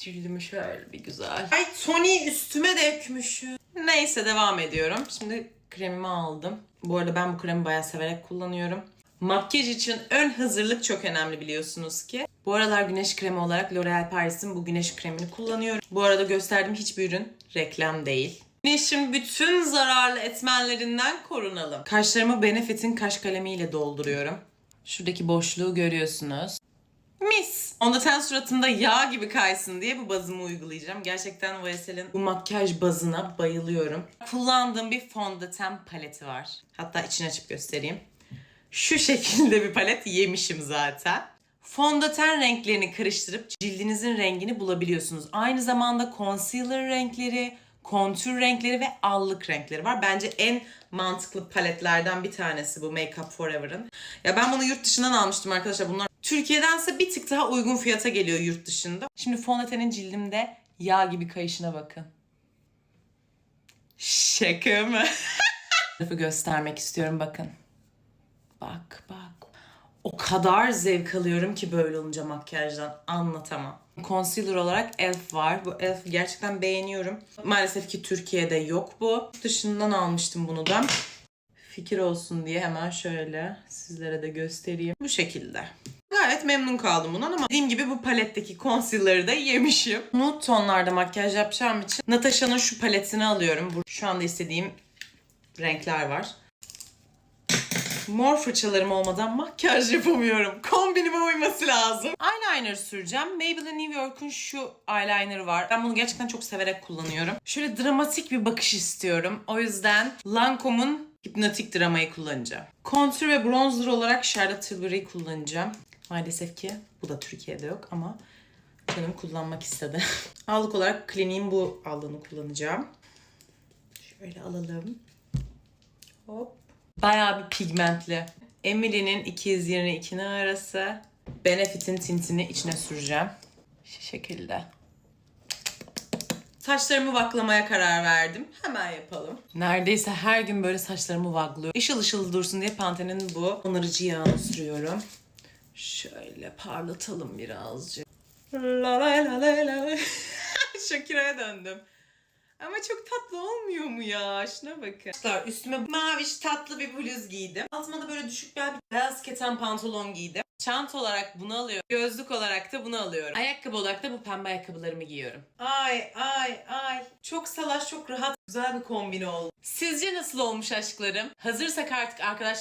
Cildimi şöyle bir güzel. Ay Tony üstüme dökmüşüm. Neyse devam ediyorum. Şimdi kremimi aldım. Bu arada ben bu kremi bayağı severek kullanıyorum. Makyaj için ön hazırlık çok önemli biliyorsunuz ki. Bu aralar güneş kremi olarak L'Oreal Paris'in bu güneş kremini kullanıyorum. Bu arada gösterdiğim hiçbir ürün reklam değil. Güneşin bütün zararlı etmenlerinden korunalım. Kaşlarımı Benefit'in kaş kalemiyle dolduruyorum. Şuradaki boşluğu görüyorsunuz. Mis. Fondöten suratımda yağ gibi kaysın diye bu bazımı uygulayacağım. Gerçekten YSL'in bu makyaj bazına bayılıyorum. Kullandığım bir fondöten paleti var. Hatta içini açıp göstereyim. Şu şekilde bir palet yemişim zaten. Fondöten renklerini karıştırıp cildinizin rengini bulabiliyorsunuz. Aynı zamanda concealer renkleri, kontür renkleri ve allık renkleri var. Bence en mantıklı paletlerden bir tanesi bu Make Up Forever'ın. Ya ben bunu yurt dışından almıştım arkadaşlar. Bunlar Türkiye'dense bir tık daha uygun fiyata geliyor yurt dışında. Şimdi fondötenin cildimde yağ gibi kayışına bakın. Şaka mı? Tarafı göstermek istiyorum bakın. Bak bak. O kadar zevk alıyorum ki böyle olunca makyajdan anlatamam. Concealer olarak Elf var. Bu Elf gerçekten beğeniyorum. Maalesef ki Türkiye'de yok bu. Dışından almıştım bunu da. Fikir olsun diye hemen şöyle sizlere de göstereyim. Bu şekilde. Gayet memnun kaldım bundan ama dediğim gibi bu paletteki concealer'ı da yemişim. Nude tonlarda makyaj yapacağım için Natasha'nın şu paletini alıyorum. Şu anda istediğim renkler var. Mor fırçalarım olmadan makyaj yapamıyorum. Kombinime uyması lazım. Eyeliner süreceğim. Maybelline New York'un şu eyelinerı var. Ben bunu gerçekten çok severek kullanıyorum. Şöyle dramatik bir bakış istiyorum. O yüzden Lancome'un Hipnotik Drama'yı kullanacağım. Kontür ve bronzer olarak Charlotte Tilbury'yi kullanacağım. Maalesef ki bu da Türkiye'de yok ama canım kullanmak istedi. Allık olarak Clinique'in bu allığını kullanacağım. Şöyle alalım. Hop. Bayağı bir pigmentli. Emily'nin 222'nin arası. Benefit'in tintini içine süreceğim. Şu şekilde. Saçlarımı vaklamaya karar verdim. Hemen yapalım. Neredeyse her gün böyle saçlarımı vaklıyor. Işıl ışıl dursun diye Pantene'in bu onarıcı yağını sürüyorum. Şöyle parlatalım birazcık. La la la la la. Shakira'ya döndüm. Ama çok tatlı olmuyor mu ya? Şuna bakın. Arkadaşlar üstüme maviş tatlı bir bluz giydim. Altıma da böyle düşük bir beyaz keten pantolon giydim. Çanta olarak bunu alıyorum. Gözlük olarak da bunu alıyorum. Ayakkabı olarak da bu pembe ayakkabılarımı giyiyorum. Ay ay ay. Çok salaş çok rahat güzel bir kombin oldu. Sizce nasıl olmuş aşklarım? Hazırsak artık arkadaşlar